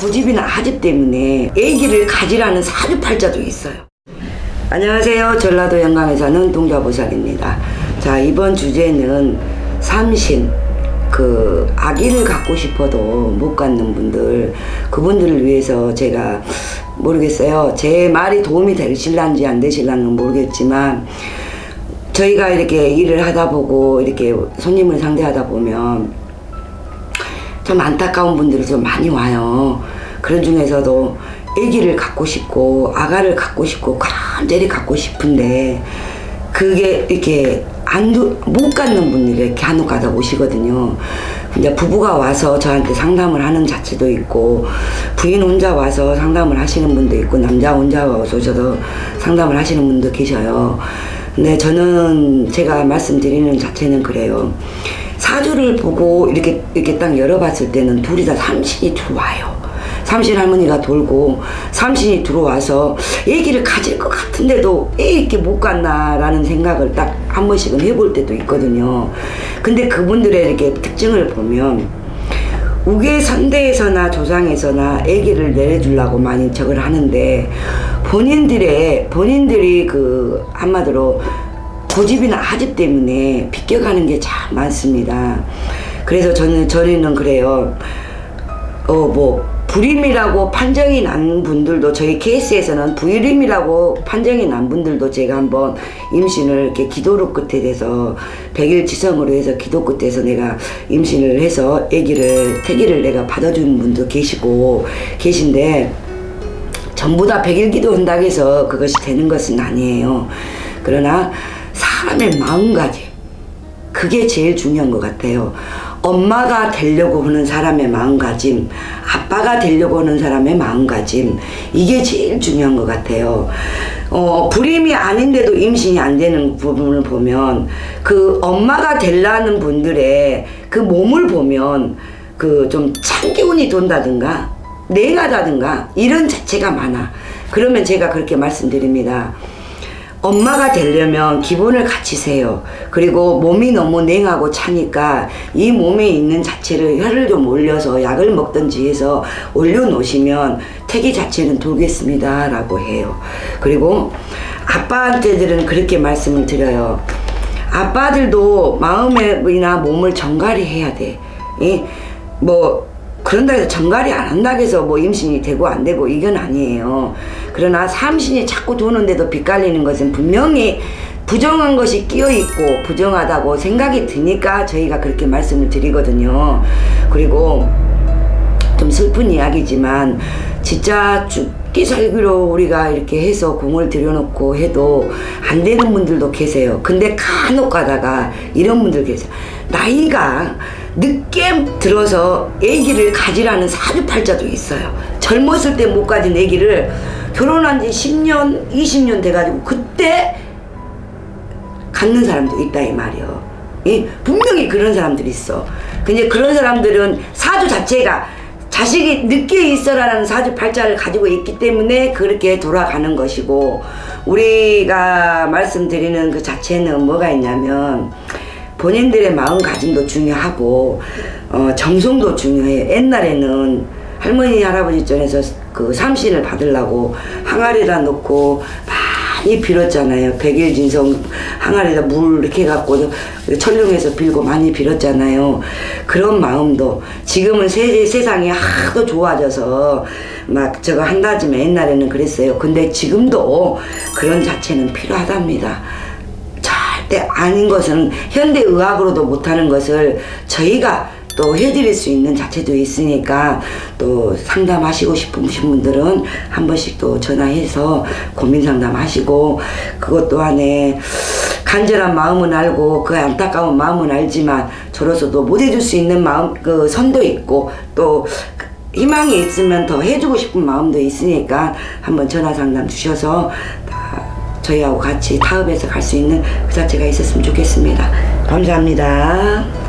고집이나 아집 때문에 애기를 가지라는 사주팔자도 있어요. 안녕하세요. 전라도 영광에 사는 동자보살입니다. 자, 이번 주제는 삼신. 그 아기를 갖고 싶어도 못 갖는 분들 그분들을 위해서 제가 모르겠어요. 제 말이 도움이 되실란지 안 되실란지 모르겠지만 저희가 이렇게 일을 하다 보고 이렇게 손님을 상대하다 보면 좀 안타까운 분들이 좀 많이 와요. 그런 중에서도 아기를 갖고 싶고 아가를 갖고 싶고 간절히 갖고 싶은데 그게 이렇게 안못 갖는 분들이 이렇게 한옥 가다 오시거든요. 이제 부부가 와서 저한테 상담을 하는 자체도 있고 부인 혼자 와서 상담을 하시는 분도 있고 남자 혼자 와서 저도 상담을 하시는 분도 계셔요. 근데 저는 제가 말씀드리는 자체는 그래요. 사주를 보고 이렇게 이렇게 딱 열어봤을 때는 둘이 다 삼신이 들어와요. 삼신 할머니가 돌고 삼신이 들어와서 애기를 가질 것 같은데도 애 이렇게 못 갔나라는 생각을 딱 한 번씩은 해볼 때도 있거든요. 근데 그분들의 이렇게 특징을 보면 우계 선대에서나 조상에서나 아기를 내려주려고 많이 저걸 하는데 본인들의 본인들이 그 한마디로 고집이나 하집 때문에 비껴가는 게 참 많습니다. 그래서 저는 저희는 그래요. 어뭐 불임이라고 판정이 난 분들도 저희 케이스에서는 불임이라고 판정이 난 분들도 제가 한번 임신을 이렇게 기도로 끝에 돼서 백일 지성으로 해서 기도 끝에서 내가 임신을 해서 아기를 태기를 내가 받아주는 분도 계시고 계신데 전부 다 백일 기도 한다고 해서 그것이 되는 것은 아니에요. 그러나 사람의 마음가짐 그게 제일 중요한 것 같아요. 엄마가 되려고 하는 사람의 마음가짐, 아빠가 되려고 하는 사람의 마음가짐, 이게 제일 중요한 것 같아요. 어, 불임이 아닌데도 임신이 안 되는 부분을 보면, 그 엄마가 되려는 분들의 그 몸을 보면, 그좀 참기운이 돈다든가, 냉하다든가, 이런 자체가 많아. 그러면 제가 그렇게 말씀드립니다. 엄마가 되려면 기본을 갖추세요. 그리고 몸이 너무 냉하고 차니까 이 몸에 있는 자체를 혈을 좀 올려서 약을 먹든지 해서 올려놓으시면 태기 자체는 돌겠습니다. 라고 해요. 그리고 아빠한테들은 그렇게 말씀을 드려요. 아빠들도 마음이나 몸을 정갈히 해야 돼. 이, 뭐, 그런다 해서 정갈이 안 한다고 해서 뭐 임신이 되고 안 되고 이건 아니에요. 그러나 삼신이 자꾸 도는데도 빗갈리는 것은 분명히 부정한 것이 끼어 있고 부정하다고 생각이 드니까 저희가 그렇게 말씀을 드리거든요. 그리고 좀 슬픈 이야기지만 진짜 죽기 살기로 우리가 이렇게 해서 공을 들여놓고 해도 안 되는 분들도 계세요. 근데 간혹 가다가 이런 분들 계세요. 나이가 늦게 들어서 아기를 가지라는 사주팔자도 있어요. 젊었을 때 못 가진 아기를 결혼한 지 10년, 20년 돼가지고 그때 갖는 사람도 있다 이 말이요. 이 분명히 그런 사람들이 있어. 근데 그런 사람들은 사주 자체가 자식이 늦게 있어라는 사주 팔자를 가지고 있기 때문에 그렇게 돌아가는 것이고 우리가 말씀드리는 그 자체는 뭐가 있냐면 본인들의 마음가짐도 중요하고 어, 정성도 중요해요. 옛날에는 할머니 할아버지 전에서 그 삼신을 받으려고 항아리에다 놓고 많이 빌었잖아요. 백일 진성 항아리에다 물 이렇게 갖고 철룡에서 빌고 많이 빌었잖아요. 그런 마음도 지금은 세, 세상이 하도 좋아져서 막 저거 한다지만 옛날에는 그랬어요. 근데 지금도 그런 자체는 필요하답니다. 절대 아닌 것은 현대 의학으로도 못하는 것을 저희가 또 해드릴 수 있는 자체도 있으니까 또 상담하시고 싶으신 분들은 한 번씩 또 전화해서 고민 상담하시고 그것 또한에 간절한 마음은 알고 그 안타까운 마음은 알지만 저로서도 못 해줄 수 있는 마음 그 선도 있고 또 희망이 있으면 더 해주고 싶은 마음도 있으니까 한번 전화 상담 주셔서 다 저희하고 같이 타협해서 갈 수 있는 그 자체가 있었으면 좋겠습니다. 감사합니다.